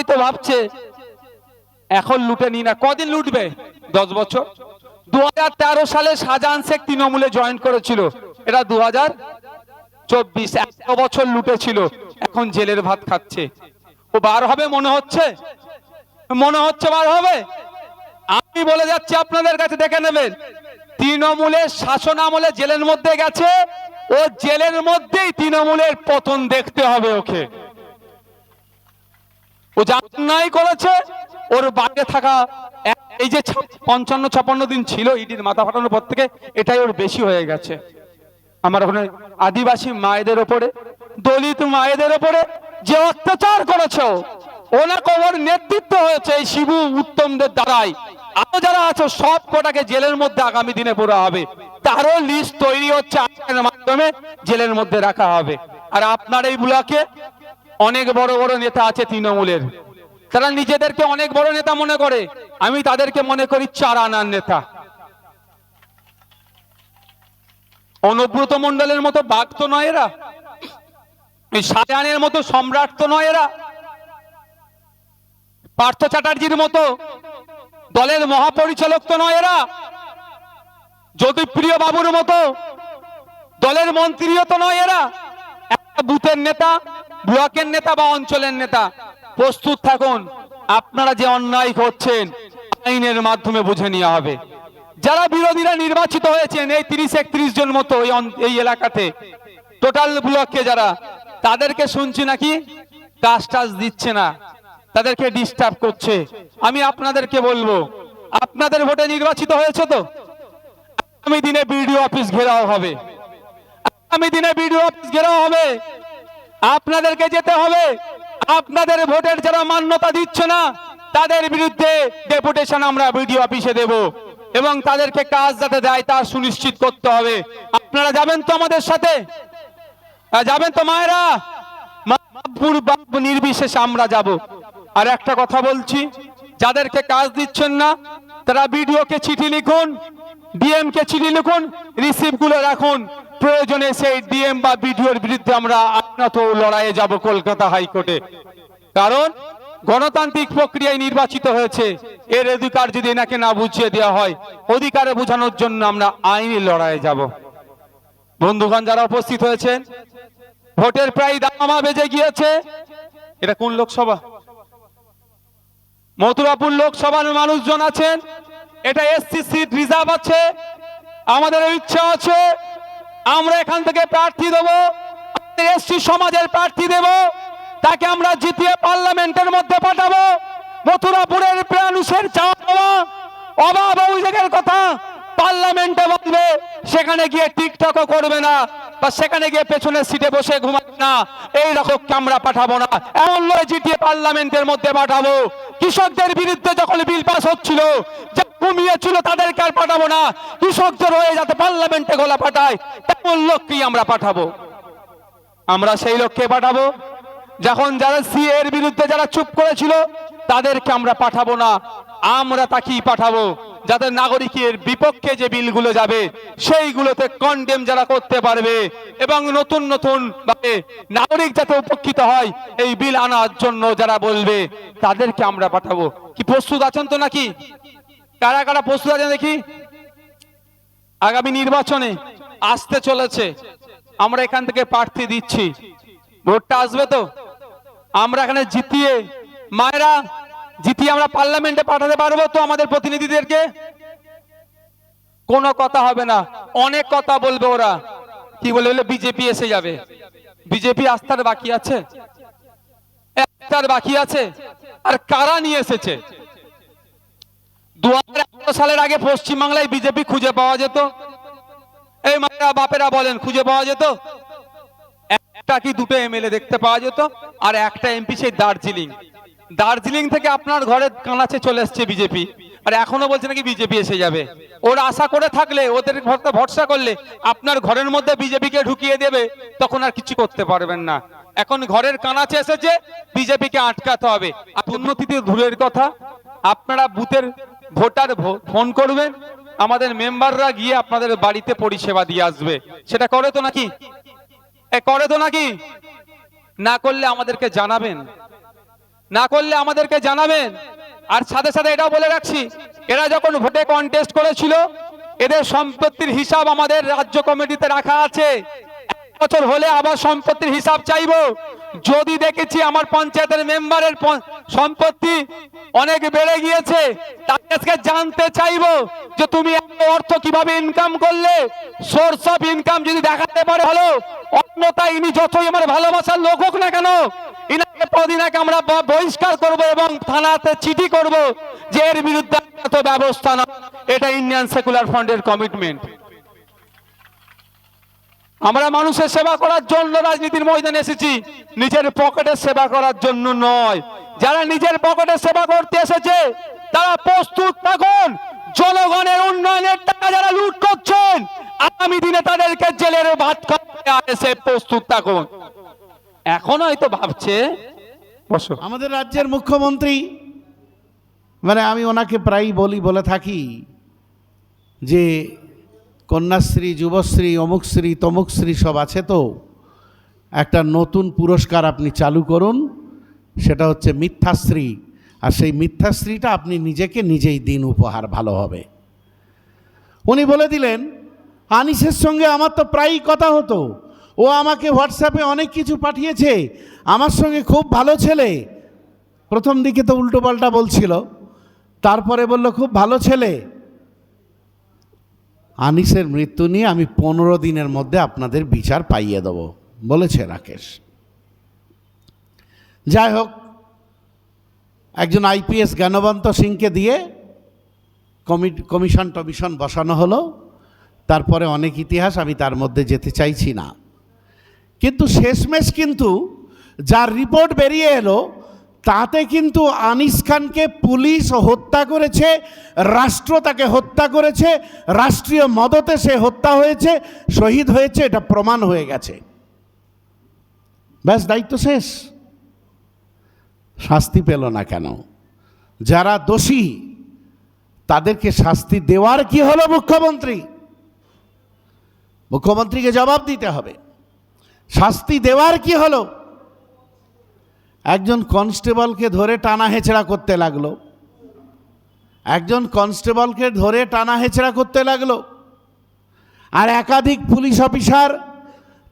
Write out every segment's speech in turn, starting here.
হয়তো ভাবছে, এখন লুটে নি না। কদিন লুটবে? দশ বছর। দু সালে শাহজাহান শেখ তৃণমূলে জয়েন করেছিল। এটা দু হাজার চব্বিশ। এক বছর লুটেছিল। এখন জেলের ভাত খাচ্ছে। ও বার হবে মনে হচ্ছে? মনে হচ্ছে বার হবে? আমি বলে যাচ্ছি, আপনাদের কাছে দেখে নেবেন। তৃণমূলের শাসন আমলে জেলের মধ্যে গেছে। ও জেলের মধ্যেই তৃণমূলের পতন দেখতে হবে ওকে। ও যা অন্যায় করেছে, ওর বাইরে থাকা এই যে পঞ্চান্ন, ছাপান্ন দিন ছিল ইডির মাথা ফাটানোর পর থেকে, এটাই ওর বেশি হয়ে গেছে। আমার ওখানে আদিবাসী মায়েদের ওপরে, দলিত মায়েদের ওপরে যে অত্যাচার করেছে ওনার ওর নেতৃত্ব হয়েছে এই শিবু উত্তমদের দ্বারাই। আরও যারা আছে, সব কটাকে জেলের মধ্যে আগামী দিনে পড়া হবে। তারও লিস্ট তৈরি হচ্ছে আজকের মাধ্যমে জেলের মধ্যে রাখা হবে। আর আপনার এই ব্লকে অনেক বড় বড় নেতা আছে তৃণমূলের। তারা নিজেদেরকে অনেক বড় নেতা মনে করে। আমি তাদেরকে মনে করি চার আনার নেতা। অনুব্রত মন্ডলের মতো বাঘ তো নয় এরা। শাহজাহানের মতো সম্রাট তো নয় এরা। পার্থ চ্যাটার্জির মতো দলের মহাপরিচালক তো নয় এরা। জ্যোতিপ্রিয় বাবুর মতো দলের মন্ত্রীও তো নয় এরা। একটা বুথের নেতা ব্লকের নেতা বা অঞ্চলের নেতা, প্রস্তুত থাকুন, আপনারা যে অন্যায় করছেন, আইনের মাধ্যমে বুঝে নেওয়া হবে। যারা বিরোধীরা নির্বাচিত হয়েছেন, এই তিরিশ একত্রিশ জন মতো এই এলাকাতে, টোটাল ব্লককে যারা, তাদেরকে শুনছি নাকি? কাজ টাজ দিচ্ছে না। তাদেরকে ডিস্টার্ব করছে। আমি আপনাদেরকে বলব, আপনাদের ভোটে নির্বাচিত হয়েছে তো? আগামী দিনে বিডিও অফিস ঘেরাও হবে। আগামী দিনে বিডিও অফিস ঘেরাও হবে। আপনাদেরকে যেতে হবে। আপনাদের ভোটের যারা মান্যতা দিচ্ছে না, তাদের বিরুদ্ধে ডেপুটেশন আমরা বিডিও অফিসে দেব এবং তাদেরকে কাজ যাতে দেয় তা সুনিশ্চিত করতে হবে। আপনারা যাবেন তো আমাদের সাথে? যাবেন তো মায়েরা? নির্বিশেষে আমরা যাব। আর একটা কথা বলছি, যাদেরকে কাজ দিচ্ছেন না, তারা বিডিওকে চিঠি লিখুন ডিএম কে চিঠি লিখুন রিসিভগুলো রাখুন। প্রয়োজনে সেই ডিএম বা বিডিওর বিরুদ্ধে আমরা আইনত লড়াইয়ে যাব কলকাতা হাইকোর্টে। কারণ গণতান্ত্রিক প্রক্রিয়ায় নির্বাচিত হয়েছে, এর অধিকার যদি এনাকে না বুঝিয়ে দেওয়া হয়, অধিকারে বোঝানোর জন্য আমরা আইনি লড়াইয়ে যাব। বন্ধুগণ যারা উপস্থিত হয়েছেন, ভোটের প্রায় দামা বেজে গিয়েছে। এটা কোন লোকসভা? মথুরাপুর লোকসভার মানুষজন আছেন, এটা এসসি সিট রিজার্ভ আছে, আমাদের ইচ্ছা আছে আমরা এখান থেকে প্রার্থী দেবো। এসসি সমাজের প্রার্থী দেব। তাকে আমরা জিতিয়ে পার্লামেন্টের মধ্যে পাঠাবো। মথুরাপুরের প্রাণুষের চাওয়া অভাব অভিযোগের কথা পার্লামেন্টে বলবে। সেখানে গিয়ে টিকটকও করবে না। বা সেখানে গিয়ে পেছনের সিটে বসে ঘুমাবে না। এই রকম আমরা পাঠাবো না। এমন নয় জিটিয়ে পার্লামেন্টের মধ্যে পাঠাবো। কৃষকদের বিরুদ্ধে যখন বিল পাস হচ্ছিল, যা কমিয়েছিল তাদেরকে আর পাঠাবো না। কৃষকদের হয়ে যাতে পার্লামেন্টে গলা পাঠায়, তেমন লোককেই আমরা পাঠাবো। আমরা সেই লক্ষ্যে পাঠাবো। যখন যারা সি এর বিরুদ্ধে যারা চুপ করেছিল, তাদেরকে আমরা পাঠাবো না। আমরা তাকেই পাঠাবো। যাতে নাগরিকের বিপক্ষে যে বিলগুলো যাবে, সেইগুলোতে কন্ডেম যারা করতে পারবে এবং নতুন নতুন নাগরিক যাতে উপকৃত হয়, এই বিল আনার জন্য যারা বলবে, তাদেরকে আমরা পাঠাবো। কি প্রস্তুত আছেন তো নাকি? কারা কারা প্রস্তুত আছেন দেখি? আগামী নির্বাচনে আসতে চলেছে। আমরা এখান থেকে প্রার্থী দিচ্ছি। ভোটটা আসবে তো? আমরা এখানে জিতিয়ে মায়েরা জিতিয়ে আমরা পার্লামেন্টে পাঠাতে পারব তো আমাদের প্রতিনিধিদেরকে? কোনো কথা হবে না। অনেক কথা বলবে ওরা। কি বলে বলে? বিজেপি এসে যাবে। বিজেপি আস্থার বাকি আছে? একটার বাকি আছে? আর কারা নিয়ে এসেছে? দু সালের আগে পশ্চিমবাংলায় বিজেপি খুঁজে পাওয়া যেত। এই মায়েরা, বাপেরা বলেন, খুঁজে পাওয়া যেত? একটা কি দুটো এমএলএ দেখতে পাওয়া যেত? আর একটা এমপি সেই দার্জিলিং। দার্জিলিং থেকে আপনার ঘরের কানাচে চলে এসছে বিজেপি। আর এখনও বলছে নাকি বিজেপি এসে যাবে। ওরা আশা করে থাকলে, ওদের ভরসা- করলে, আপনার ঘরের মধ্যে বিজেপিকে ঢুকিয়ে দেবে, তখন আর কিছু করতে পারবেন না। এখন ঘরের কানাচে এসেছে, বিজেপিকে আটকাতে হবে। উন্নতিতে দূরের কথা। আপনারা বুথের ভোটার ফোন করবেন, আমাদের মেম্বাররা গিয়ে আপনাদের বাড়িতে পরিষেবা দিয়ে আসবে। সেটা করে তো নাকি? এ, করে তো নাকি? না করলে আমাদেরকে জানাবেন। না করলে আমাদেরকে জানাবেন। আর সাথে সাথে এটাও বলে রাখছি, এরা যখন ভোটে কন্টেস্ট করেছিল, এদের সম্পত্তির হিসাব আমাদের রাজ্য কমিটিতে রাখা আছে। বছর হলে আবার সম্পত্তির হিসাব চাইব। যদি দেখেছি আমার পঞ্চায়েতের মেম্বারের সম্পত্তি অনেক বেড়ে গিয়েছে আজকে জানতে চাইব যে তুমি অর্থ কীভাবে ইনকাম করলে? সোর্স অফ ইনকাম যদি দেখাতে পারে ভালো, অন্যথায় ইনি যতই আমার ভালোবাসার লোক হোক না কেন, ইনাকে প্রদিনাকে আমরা বহিষ্কার করব এবং থানাতে চিঠি করব যে এর বিরুদ্ধে ব্যবস্থা না এটা ইন্ডিয়ান সেকুলার ফ্রন্টের কমিটমেন্ট আমরা মানুষের সেবা করার জন্য রাজনীতির ময়দানে এসেছি। নিজের পকেটের সেবা করার জন্য নয়। যারা নিজের পকেটের সেবা করতে এসেছে, তারা প্রস্তুত থাকুন। জনগণের উন্নয়নের টাকা যারা লুট করছেন, আগামী দিনে তাদেরকে জেলের ভাত এসে প্রস্তুত থাকুন। এখন হয়তো ভাবছে আমাদের রাজ্যের মুখ্যমন্ত্রী মানে আমি ওনাকে প্রায়ই বলি, বলে থাকি যে কন্যাশ্রী, যুবশ্রী, অমুকশ্রী, তমুকশ্রী সব আছে তো? একটা নতুন পুরস্কার আপনি চালু করুন, সেটা হচ্ছে মিথ্যাশ্রী। আর সেই মিথ্যাশ্রীটা আপনি নিজেকে নিজেই দিন উপহার, ভালো হবে। উনি বলে দিলেন, আনিসের সঙ্গে আমার তো প্রায়ই কথা হতো। ও আমাকে হোয়াটসঅ্যাপে অনেক কিছু পাঠিয়েছে। আমার সঙ্গে খুব ভালো ছেলে। প্রথম দিকে তো উল্টোপাল্টা বলছিল। তারপরে বলল, খুব ভালো ছেলে। আনিসের মৃত্যু নিয়ে আমি পনেরো দিনের মধ্যে আপনাদের বিচার পাইয়ে দেব, বলেছে রাকেশ। যাই হোক, একজন আইপিএস জ্ঞানবন্ত সিংকে দিয়ে কমি- কমিশন টমিশন বসানো হলো। তারপরে অনেক ইতিহাস আমি তার মধ্যে যেতে চাইছি না। কিন্তু শেষমেশ কিন্তু যার রিপোর্ট বেরিয়ে এলো তাতে কিন্তু আনিস খানকে পুলিশ হত্যা করেছে, রাষ্ট্র তাকে হত্যা করেছে, রাষ্ট্রীয় মদতে সে হত্যা হয়েছে, শহীদ হয়েছে, এটা প্রমাণ হয়ে গেছে। ব্যাস, দায়িত্ব শেষ। শাস্তি পেল না কেন? যারা দোষী, তাদেরকে শাস্তি দেওয়ার কি হলো মুখ্যমন্ত্রী? মুখ্যমন্ত্রীকে জবাব দিতে হবে। শাস্তি দেওয়ার কি হলো? একজন কনস্টেবলকে ধরে টানা হেচড়া করতে লাগল। একজন কনস্টেবলকে ধরে টানা হেচড়া করতে লাগল। আর একাধিক পুলিশ অফিসার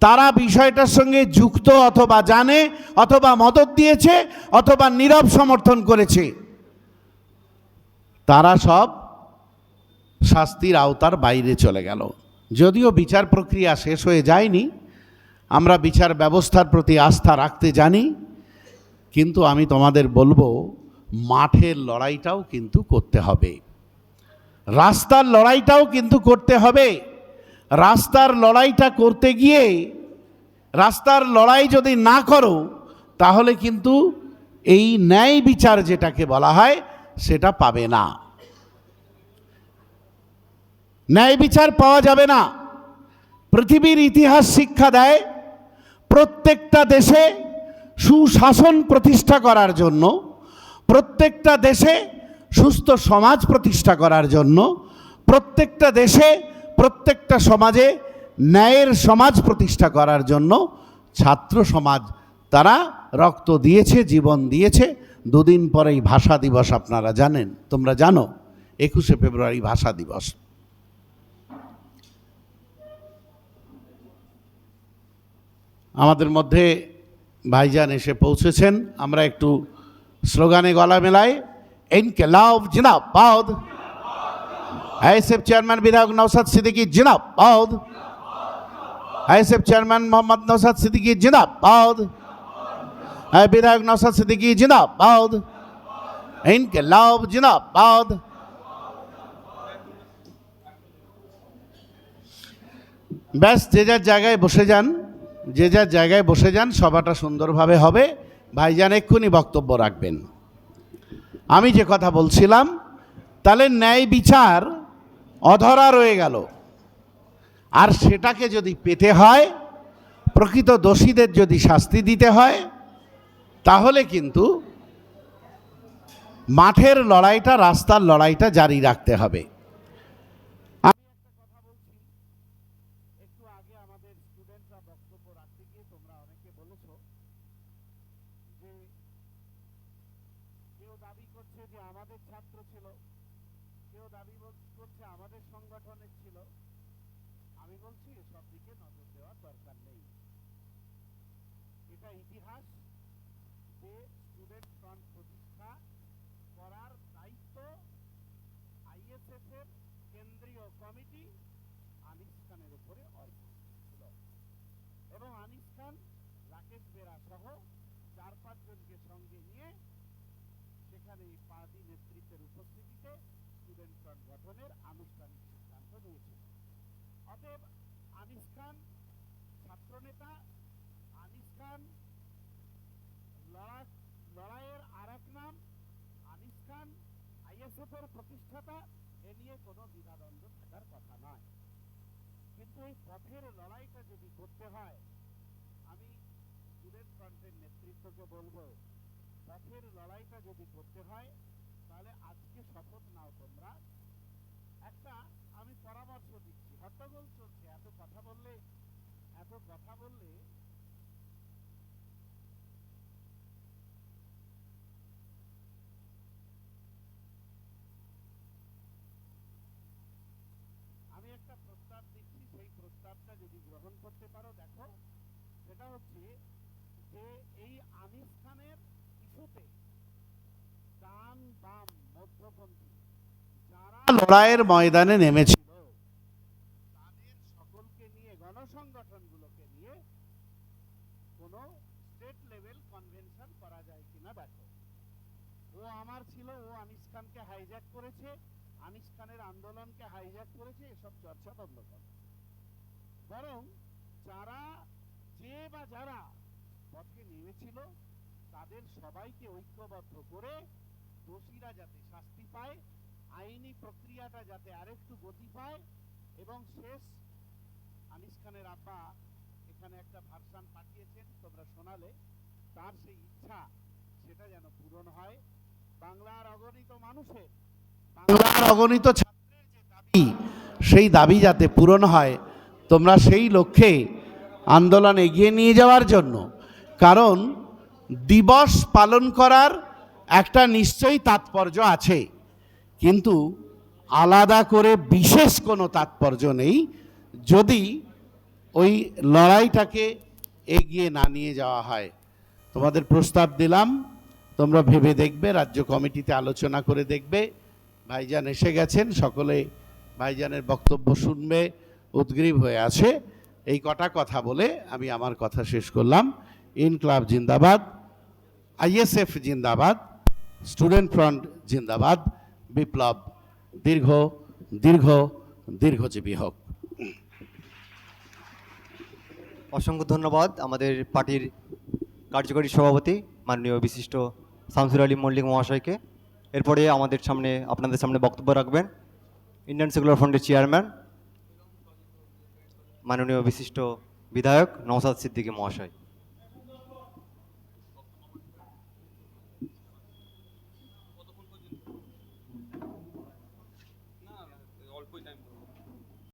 তারা বিষয়টার সঙ্গে যুক্ত অথবা জানে, অথবা মদত দিয়েছে, অথবা নীরব সমর্থন করেছে। তারা সব শাস্তির আওতার বাইরে চলে গেল। যদিও বিচার প্রক্রিয়া শেষ হয়ে যায়নি, আমরা বিচার ব্যবস্থার প্রতি আস্থা রাখতে জানি। কিন্তু আমি তোমাদের বলব, মাঠের লড়াইটাও কিন্তু করতে হবে। রাস্তার লড়াইটাও কিন্তু করতে হবে। রাস্তার লড়াইটা করতে গিয়ে, রাস্তার লড়াই যদি না করো, তাহলে কিন্তু এই ন্যায় বিচার যেটাকে বলা হয়, সেটা পাবে না। ন্যায় বিচার পাওয়া যাবে না। পৃথিবীর ইতিহাস শিক্ষা দেয়, প্রত্যেকটা দেশে সুশাসন প্রতিষ্ঠা করার জন্য, প্রত্যেকটা দেশে সুস্থ সমাজ প্রতিষ্ঠা করার জন্য, প্রত্যেকটা দেশে প্রত্যেকটা সমাজে ন্যায়ের সমাজ প্রতিষ্ঠা করার জন্য ছাত্র সমাজ তারা রক্ত দিয়েছে, জীবন দিয়েছে। দুদিন পরেই ভাষা দিবস আপনারা জানেন, তোমরা জানো, একুশে ফেব্রুয়ারি ভাষা দিবস। আমাদের মধ্যে ভাইজান এসে পৌঁছেছেন। আমরা একটু স্লোগানে গলা মেলাই, ইনকেলাব জিনাবাদ আইএসএফ চেয়ারম্যান বিধায়ক নৌসাদ সিদ্দিকী জিনাবাদ আইএসএফ চেয়ারম্যান মোহাম্মদ নৌসাদ সিদ্দিকী জিনাবাদ হ্যাঁ বিধায়ক নৌসাদ সিদ্দিকী জিনাবাদ ইনকেলাব জিনাবাদ ব্যাস, যে যার জায়গায় বসে যান। যে যার জায়গায় বসে যান, সভাটা সুন্দরভাবে হবে। ভাইজান এক্ষুনি বক্তব্য রাখবেন। আমি যে কথা বলছিলাম, তাহলে ন্যায় বিচার অধরা রয়ে গেল। আর সেটাকে যদি পেতে হয়, প্রকৃত দোষীদের যদি শাস্তি দিতে হয়, তাহলে কিন্তু মাঠের লড়াইটা, রাস্তার লড়াইটা জারি রাখতে হবে একটু আগে আমাদের স্টুডেন্টরা বক্তব্য রাখতে গিয়ে তোমরা অনেকে বলেছ যে দাবি করছে যে আমাদের ছাত্র ছিল কেউ দাবি বল- করছে আমাদের সংগঠনের ছিল আমি বলছি এসব দিকে নজর দেওয়ার দরকার নেই এটা ইতিহাস যে স্টুডেন্ট ফ্রন্ট প্রতিষ্ঠা করার দায়িত্ব আইএসএফ এর কেন্দ্রীয় কমিটি আনিস খানের উপরে ছিল। এবং আনিস খান, রাকেশ বেরা সহ চার পাঁচজনকে সঙ্গে নিয়ে সেখানে এই পার্টি নেতৃত্বের উপস্থিতিতে স্টুডেন্ট ফ্রন্ট গঠনের আনুষ্ঠানিক সিদ্ধান্ত নিয়েছিল। অতএব আনিস খান ছাত্রনেতা খান লড়াইয়ের আর এক নাম, আনিস খান আইএসএফ এর প্রতিষ্ঠাতা, এ নিয়ে কোনো দ্বিধাদ্বন্দ্ব থাকার কথা নয়। কিন্তু এই পথের লড়াইটা যদি করতে হয়, আমি স্টুডেন্ট ফ্রন্টের নেতৃত্বকে বলব, পথের লড়াইটা যদি করতে হয়, তাহলে আজকে শপথ নাও তোমরা। একটা আমি পরামর্শ দিচ্ছি। হট্টগোল চলছে। এত কথা বললে, এত কথা বললে আমি একটা প্রস্তাব দিচ্ছি সেই প্রস্তাবটা যদি গ্রহণ করতে পারো দেখো। সেটা হচ্ছে যে এই আনিস খানের ইস্যুতে ডান বাম মধ্যপন্থী যারা লড়াইয়ের ময়দানে নেমেছিল তাদের সকলকে নিয়ে গণসংগঠনগুলোকে নিয়ে কোনো স্টেট লেভেল কনভেনশন করা যায় কিনা দেখো। ও আমার ছিল ও আনিস খানকে হাইজ্যাক করেছে আনিস খানের আন্দোলনকে হাইজ্যাক করেছে এসব চর্চা বন্ধ করো। বরং যারা যে বা যারা পথে নেমেছিল, তাদের সবাইকে ঐক্যবদ্ধ করে দোষীরা যাতে শাস্তি পায়, আইনি প্রক্রিয়াটা যাতে আরেকটু গতি পায় এবং শেষ আনিস খানের আব্বা এখানে একটা ভার্সান পাঠিয়েছেন, তোমরা শোনালে, তার সেই ইচ্ছা সেটা যেন পূরণ হয়। বাংলার অগণিত মানুষের বাংলার অগণিত ছাত্রের যে দাবি, সেই দাবি যাতে পূরণ হয় তোমরা সেই লক্ষ্যে আন্দোলন এগিয়ে নিয়ে যাওয়ার জন্য। কারণ দিবস পালন করার একটা নিশ্চয়ই তাৎপর্য আছে। কিন্তু আলাদা করে বিশেষ কোনো তাৎপর্য নেই যদি ওই লড়াইটাকে এগিয়ে না নিয়ে যাওয়া হয়। তোমাদের প্রস্তাব দিলাম, তোমরা ভেবে দেখবে, রাজ্য কমিটিতে আলোচনা করে দেখবে। ভাইজান এসে গেছেন, সকলে ভাইজানের বক্তব্য শুনবে। উদ্গ্রীব হয়ে আছে। এই কটা কথা বলে আমি আমার কথা শেষ করলাম। ইনক্লাব জিন্দাবাদ, আইএসএফ জিন্দাবাদ, স্টুডেন্ট ফ্রন্ট জিন্দাবাদ, বিপ্লব দীর্ঘ দীর্ঘ, দীর্ঘজীবী হোক। অসংখ্য ধন্যবাদ আমাদের পার্টির কার্যকরী সভাপতি, মাননীয় বিশিষ্ট শামসুর আলী মল্লিক মহাশয়কে। এরপরে আমাদের সামনে, আপনাদের সামনে বক্তব্য রাখবেন। ইন্ডিয়ান সেকুলার ফ্রন্টের চেয়ারম্যান মাননীয় বিশিষ্ট বিধায়ক নওসাদ সিদ্দিকী মহাশয়।